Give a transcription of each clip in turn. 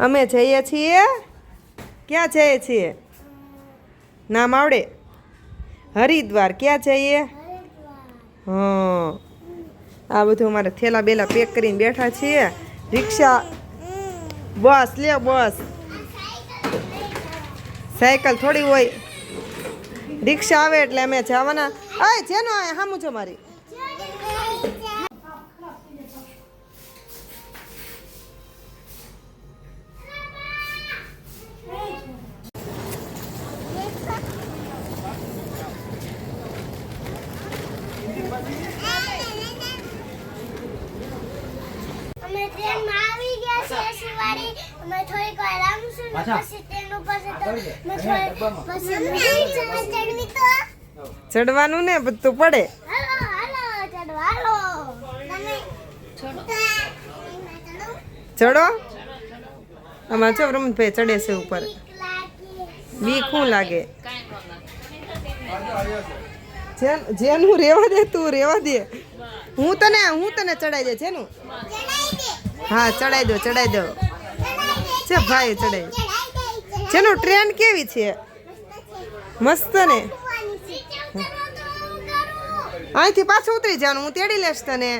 અમે જઈએ છીએ. ક્યાં જઈએ છીએ? નામ આવડે? હરિદ્વાર. ક્યાં જઈએ? હા. આ બધું અમારે થેલા બેલા પેક કરીને બેઠા છીએ. રિક્ષા. બસ, લે બસ. સાયકલ થોડી હોય. રિક્ષા આવે એટલે અમે જવાના. આય જેનો આય હામું છો મારી. વાળી અમે થોડીક વાર રમશું ને પછી. ટ્રેન ઉપર તો અમે થોડી પછી તો. ચડવાનું ને બધું પડે. હાલો હાલો ચડો હાલો. તમે ચડો. આમાં છો રમતભાઈ ચડે છે ઉપર. બીક શું લાગે? જેન- જેનું રેવા દે તું રેવા દે. હું તને હું તને ચડાઈ દે જેનું? હા ચડાઈ દો ચડાઈ દો. છે ભાઈ ચડાઈ જેનું ટ્રેન કેવી છે? મસ્ત ને અહીંથી પાછું ઉતરી જવાનું હું તેડી લેશ તને.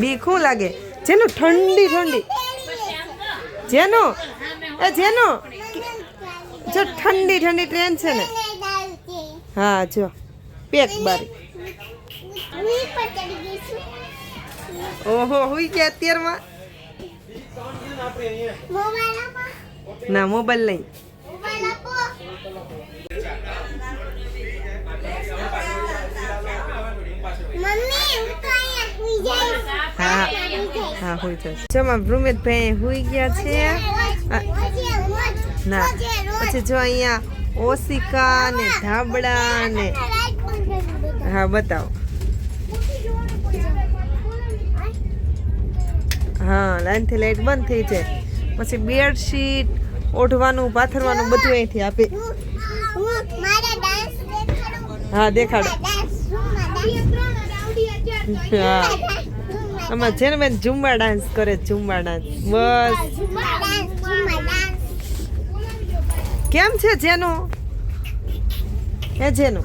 બીક શું લાગે? જેનું ઠંડી ઠંડી. જેનું? એ જેનું? જો ઠંડી ઠંડી ટ્રેન છે ને. હા જો. પેક બારી. ઓહો હુઈ ગયા અત્યારમાં? ના મોબાઈલ નહીં હું તો અહીંયા સુઈ જઈશ હા હા, હુઈ જશે. જમા ભ્રુમિતભાઈ હુઈ ગયા છે. ના, પછી જો અહીંયા ઓશિકા ને ધાબળા ને હા, બતાવો. હા, લાઈનથી લાઈટ બંધ થઈ જાય. પછી બેડશીટ ઓઢવાનું, પાથરવાનું બધું અહીંથી આપે. હા, દેખાડો. હા. આમાં છે ને બેન ઝુમ્બા ડાન્સ કરે ઝુમ્બા ડાન્સ બસ. કેમ છે જેનું? હે જેનું?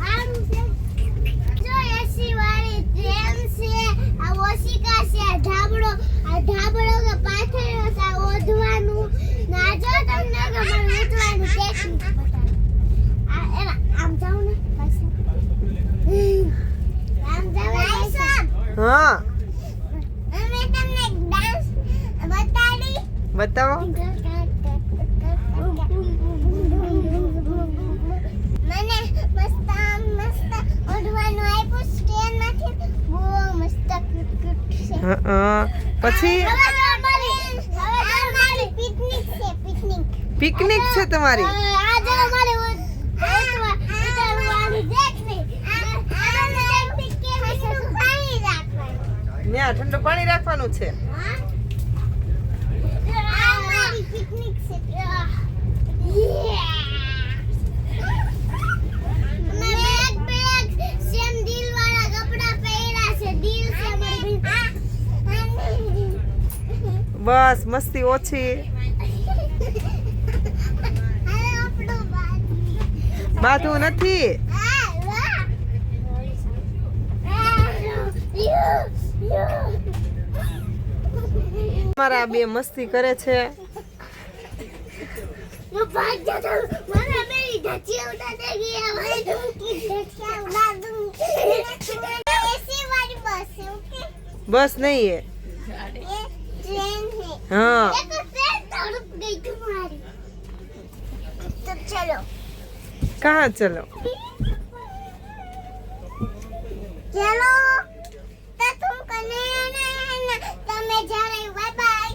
આ કે પાથર્યો છે ઓઢવાનું. ના જો તમને ખબર ઊંચવાનું ટેકનિક બતાવું. આ એના આમ જાવ ને પાછું. આમ જાવ હા. અમે તમને ડાન્સ બતાડી. બતાવો મને મસ્ત આમ મસ્ત ઓઢવાનું આપ્યું સ્ટેન્ડમાંથી બહુ મસ્ત ક્યુટ ક્યુટ છે હા હા. પછી? પિકનિક છે તમારી? ઠંડુ પાણી રાખવાનું. ત્યાં ઠંડુ પાણી રાખવાનું છે. પિકનિક છે અમે બેગ બેગ સેમ દિલ વાળા કપડા પહેર્યા છે દિલ છે અમારી બસ મસ્તી ઓછી. બાધું નથી. મારા બે મસ્તી કરે છે. બસ નહીં ट्रेन है हाँ तो ट्रेन तड़प गई तुम्हारी तो चलो कहाँ चलो चलो तो तुम कन्हैया ना है ना तो मैं जा रही हूँ बाय बाय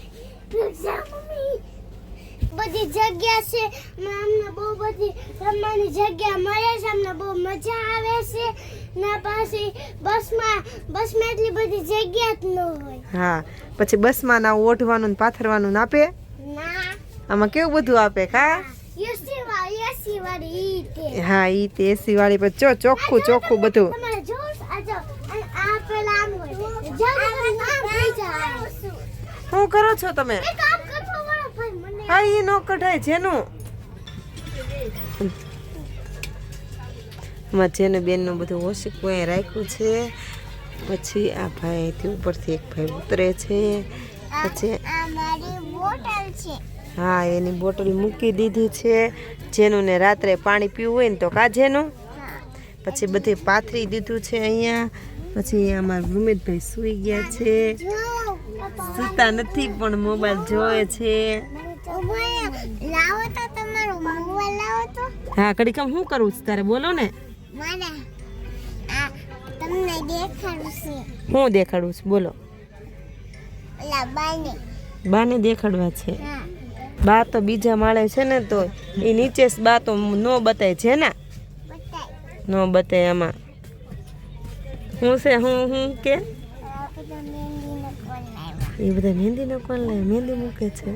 બધી જગ્યા છે. અમને બહુ બધી રમવાની જગ્યા મળે છે. અમને બહુ મજા આવે છે. ના પાછી બસમાં બસમાં એટલી બધી જગ્યા જ ન હોય. હા પછી બસમાં ના ઓઢવાનું ને પાથરવાનું ને આપે? ના. આમાં કેવું બધું આપે વાળી હા ઈ તે એસી વાળી પર જો ચોખ્ખું ચોખ્ખું બધું. શું કરો છો તમે એ કામ કરવા વાળો ભાઈ મને હા એ નો કઢાય જેનું. માં જેને બેનનું બધું ઓશીકું અહીં રાખ્યું છે. પછી આ ભાઈ અહીંથી ઉપરથી એક ભાઈ ઉતરે છે. પછી હા એની બોટલ મૂકી દીધી છે. જેનું ને રાત્રે પાણી પીવું હોય ને તો કાજેનું પછી બધી પાથરી દીધું છે અહીંયા. પછી અમારા ભૂમિતભાઈ સૂઈ ગયા છે. સૂતા નથી પણ મોબાઈલ જોવે છે. લાવો તો તમારો મોબાઈલ લાવો તો. હા કડી કામ શું કરું છું તારે? બોલો ને. મને આ તમને દેખાડું છે. હું દેખાડું છું? બોલો. ઓલા બાને. બાને દેખાડવા છે. બા તો બીજા માળે છે ને તો એ નીચે બા તો નો બતાય છે ને? નો બતાય આમાં. હું છે હું હું કે? એ બધા મહેંદીનો કોણ લે મહેંદી મૂકે છે.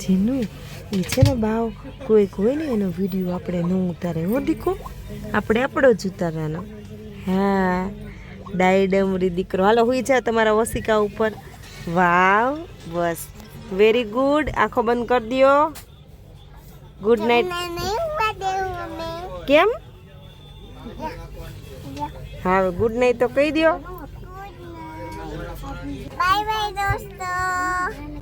જીનું એ છે ને બાવ કોઈ કોઈ ને એનો વીડિયો આપણે ન ઉતારે હો દીકો આપણે આપણો જ ઉતારવાનો. હા ડાયડમરી દીકરો. હાલો હુઈ જા તમારા વસિકા ઉપર. વાવ બસ. વેરી ગુડ આંખો બંધ કરી દ્યો ગુડ નાઇટ કેમ. હા ગુડ નાઇટ તો કહી દ્યો बाय बाय दोस्तों